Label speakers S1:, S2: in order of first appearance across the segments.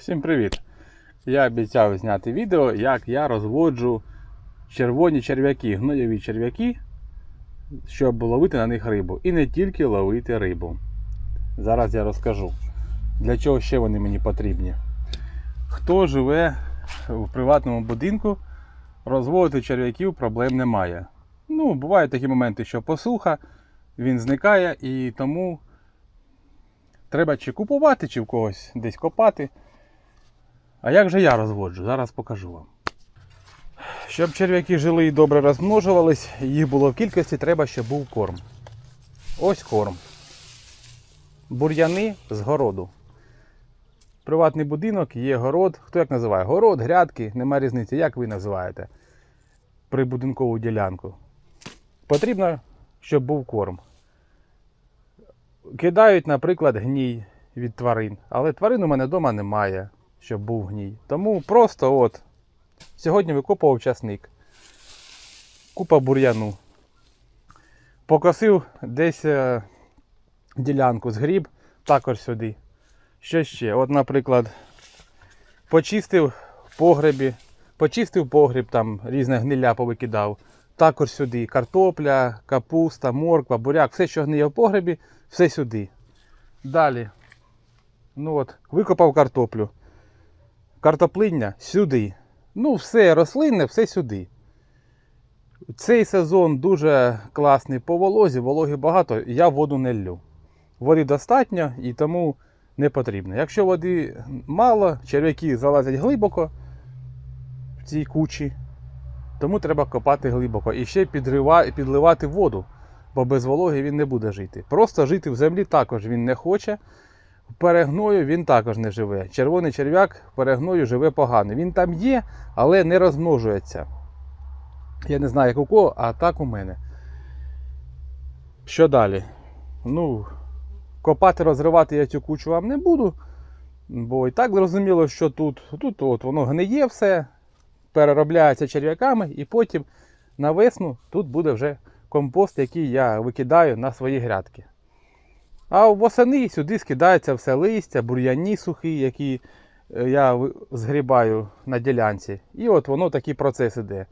S1: Всім привіт! Я обіцяв зняти відео, як я розводжу червоні черв'яки, гноєві черв'яки, щоб ловити на них рибу. І не тільки ловити рибу. Зараз я розкажу, для чого ще вони мені потрібні. Хто живе в приватному будинку, розводити черв'яків проблем немає. Ну, бувають такі моменти, що посуха, він зникає і тому треба чи купувати, чи в когось десь копати. А як же я розводжу? Зараз покажу вам. Щоб черв'яки жили і добре розмножувались, їх було в кількості, треба, щоб був корм. Ось корм. Бур'яни з городу. Приватний будинок, є город. Хто як називає? Город, грядки, нема різниці. Як ви називаєте прибудинкову ділянку? Потрібно, щоб був корм. Кидають, наприклад, гній від тварин. Але тварин у мене вдома немає, щоб був гній. Тому просто от. Сьогодні викопував часник. Купа бур'яну. Покосив десь е, ділянку згріб, також сюди. Що ще? От, наприклад, почистив погребі, почистив погріб, там різне гниля повикидав. Також сюди картопля, капуста, морква, буряк, все, що гниє в погребі, все сюди. Далі. Ну от, викопав картоплю. Картоплиння сюди. Ну, все рослинне, все сюди. Цей сезон дуже класний по волозі, вологи багато, я воду не ллю. Води достатньо і тому не потрібно. Якщо води мало, черв'яки залазять глибоко в цій кучі, тому треба копати глибоко і ще підливати воду, бо без вологи він не буде жити. Просто жити в землі також він не хоче. Перегною він також не живе. Червоний черв'як перегною живе погано. Він там є, але не розмножується. Я не знаю, як у кого, а так у мене. Що далі? Ну, копати, розривати я цю кучу вам не буду. Бо і так зрозуміло, що тут, тут от воно гниє все, переробляється черв'яками, і потім на весну тут буде вже компост, який я викидаю на свої грядки. А восени сюди скидається все листя, бур'яні сухі, які е, я згрібаю на ділянці. І от воно такий процес іде.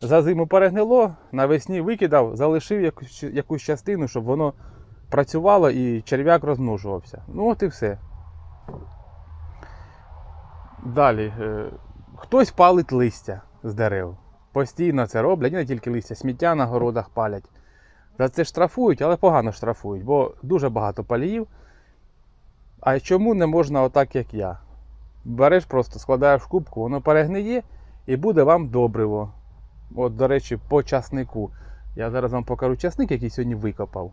S1: За зиму перегнило, навесні викидав, залишив якусь, якусь частину, щоб воно працювало і черв'як розмножувався. Ну от і все. Далі. е, Хтось палить листя з дерев. Постійно це роблять, не тільки листя, сміття на городах палять. За це штрафують, але погано штрафують, бо дуже багато паліїв. А чому не можна отак, як я? Береш просто, складаєш в кубку, воно перегниє і буде вам добриво. От, до речі, по часнику. Я зараз вам покажу часник, який сьогодні викопав.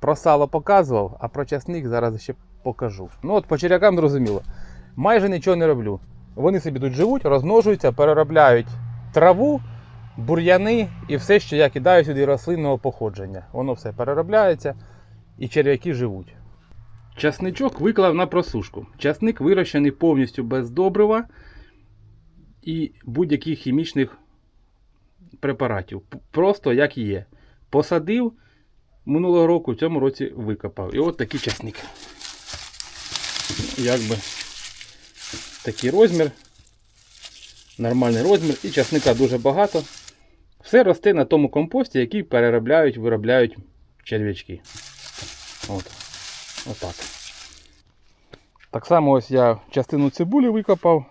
S1: Про сало показував, а про часник зараз ще покажу. Ну от по черв'якам зрозуміло. Майже нічого не роблю. Вони собі тут живуть, розмножуються, переробляють траву, бур'яни і все, що я кидаю сюди рослинного походження. Воно все переробляється і черв'яки живуть. Часничок виклав на просушку. Часник вирощений повністю без добрива і будь-яких хімічних препаратів. Просто як є. Посадив минулого року, в цьому році викопав. І от такий часник. Якби такий розмір. Нормальний розмір. І часника дуже багато. Все росте на тому компості, який переробляють, виробляють черв'ячки. От. Отак. Так само ось я частину цибулі викопав.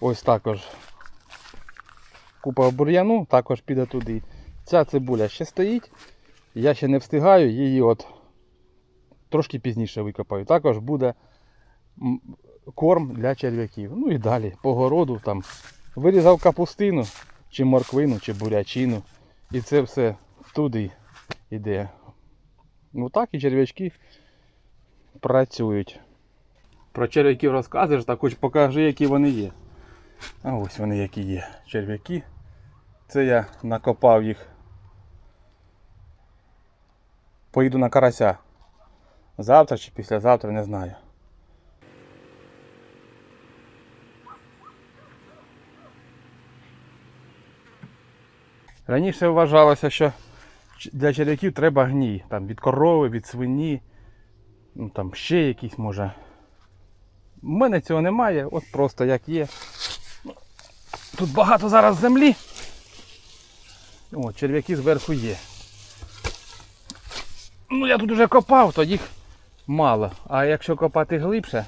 S1: Ось також купа бур'яну, також піде туди. Ця цибуля ще стоїть. Я ще не встигаю, її от трошки пізніше викопаю. Також буде корм для черв'яків. Ну і далі по городу там вирізав капустину, чи морквину, чи бурячину. І це все туди йде. Ну так і черв'ячки працюють. Про черв'яків розказуєш, так хоч покажи, які вони є. А ось вони які є. Черв'яки. Це я накопав їх. Поїду на карася. Завтра чи післязавтра, не знаю. Раніше вважалося, що для черв'яків треба гній. Там від корови, від свині, ну там ще якісь може. У мене цього немає, от просто як є. Тут багато зараз землі. О, черв'яки зверху є. Ну, я тут вже копав, то їх мало. А якщо копати глибше,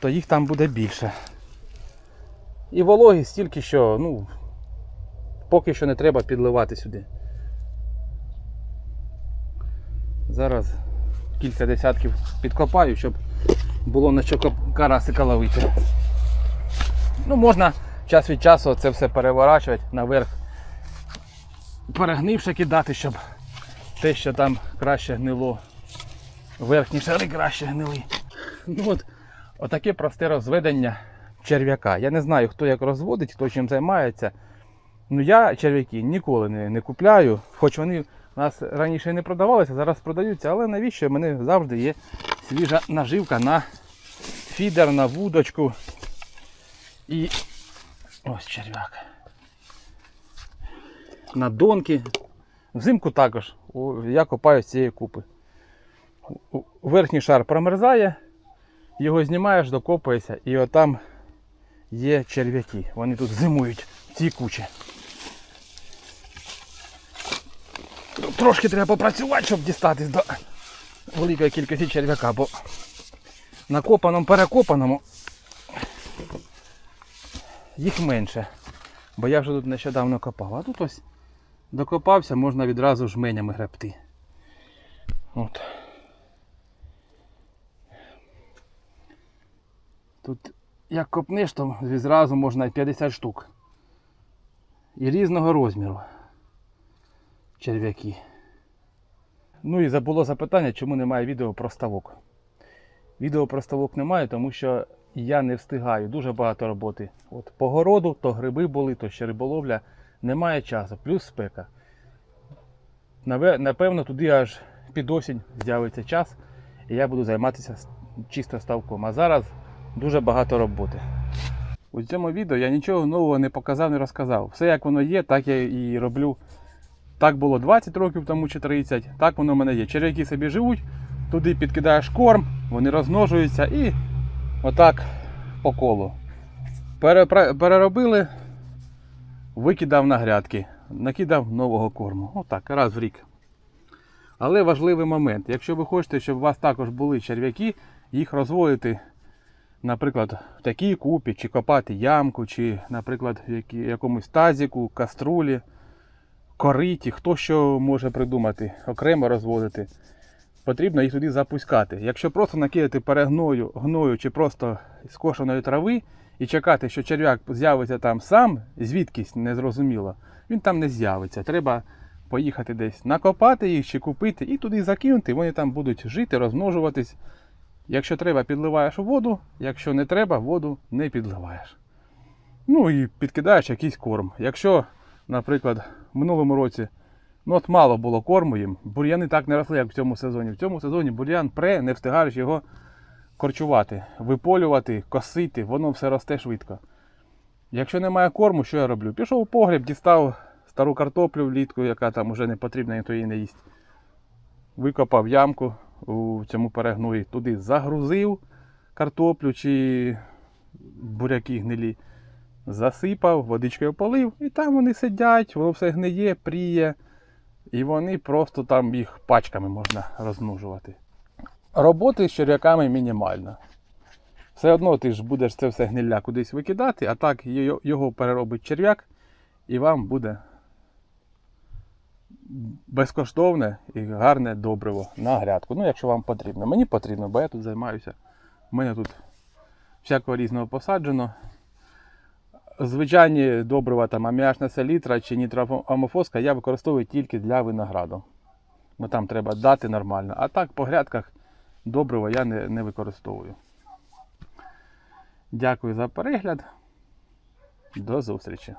S1: то їх там буде більше. І вологі стільки, що, ну, поки що не треба підливати сюди. Зараз кілька десятків підкопаю, щоб було на що карасика ловити. Ну, можна час від часу це все переворачувати наверх, перегнивше кидати, щоб те, що там краще гнило, верхні шари краще гнили. Ну от, отаке просте розведення черв'яка. Я не знаю, хто як розводить, хто чим займається. Ну я черв'яки ніколи не, не купляю, хоч вони у нас раніше не продавалися, зараз продаються, але навіщо в мене завжди є свіжа наживка на фідер, на вудочку. І ось черв'як. На донки. Взимку також. Я копаю з цієї купи. Верхній шар промерзає, його знімаєш, докопуєшся, і отам є черв'яки. Вони тут зимують в цій кучі. Тут Трошки треба попрацювати, щоб дістатись до великої кількості черв'яка, бо на копаному перекопаному їх менше. Бо я вже тут нещодавно копав. А тут ось докопався, можна відразу жменями гребти. От. Тут як копнеш, то відразу можна 50 штук. І різного розміру. Черв'яки. Ну і забуло запитання, чому немає відео про ставок. Відео про ставок немає, тому що я не встигаю. Дуже багато роботи. От по городу, то гриби були, то ще риболовля. Немає часу, плюс спека. Напевно, туди аж під осінь з'явиться час, і я буду займатися чисто ставком. А зараз дуже багато роботи. У цьому відео я нічого нового не показав, не розказав. Все як воно є, так я і роблю. Так було 20 років тому чи 30, так воно в мене є. Черв'яки собі живуть, туди підкидаєш корм, вони розмножуються і отак по колу. Переробили, викидав на грядки, накидав нового корму. Отак, раз в рік. Але важливий момент. Якщо ви хочете, щоб у вас також були черв'яки, їх розводити, наприклад, в такій купі, чи копати ямку, чи, наприклад, в якомусь тазіку, каструлі, кориті, хто що може придумати, окремо розводити. Потрібно їх туди запускати. Якщо просто накидати перегною, гною чи просто скошеної трави і чекати, що черв'як з'явиться там сам, звідкись незрозуміло, він там не з'явиться. Треба поїхати десь накопати їх чи купити і туди закинути, вони там будуть жити, розмножуватись. Якщо треба, підливаєш воду, якщо не треба, воду не підливаєш. Ну і підкидаєш якийсь корм. Якщо, наприклад, в минулому році ну от мало було корму їм, бур'яни так не росли, як в цьому сезоні. В цьому сезоні бур'ян пре, не встигаєш його корчувати, виполювати, косити, воно все росте швидко. Якщо немає корму, що я роблю? Пішов у погріб, дістав стару картоплю влітку, яка там вже не потрібна, ніхто її не їсть. Викопав ямку у цьому перегної, туди загрузив картоплю чи буряки гнилі, засипав, водичкою полив, і там вони сидять, воно все гниє, пріє, і вони просто там їх пачками можна розмножувати. Роботи з черв'яками мінімально. Все одно ти ж будеш це все гнилля кудись викидати, а так його переробить черв'як, і вам буде безкоштовне і гарне добриво на грядку. Ну, якщо вам потрібно. Мені потрібно, бо я тут займаюся. У мене тут всякого різного посаджено. Звичайні добрива, там аміачна селітра чи нітроамофоска я використовую тільки для винограду. Бо там треба дати нормально. А так по грядках добрива я не, не використовую. Дякую за перегляд. До зустрічі.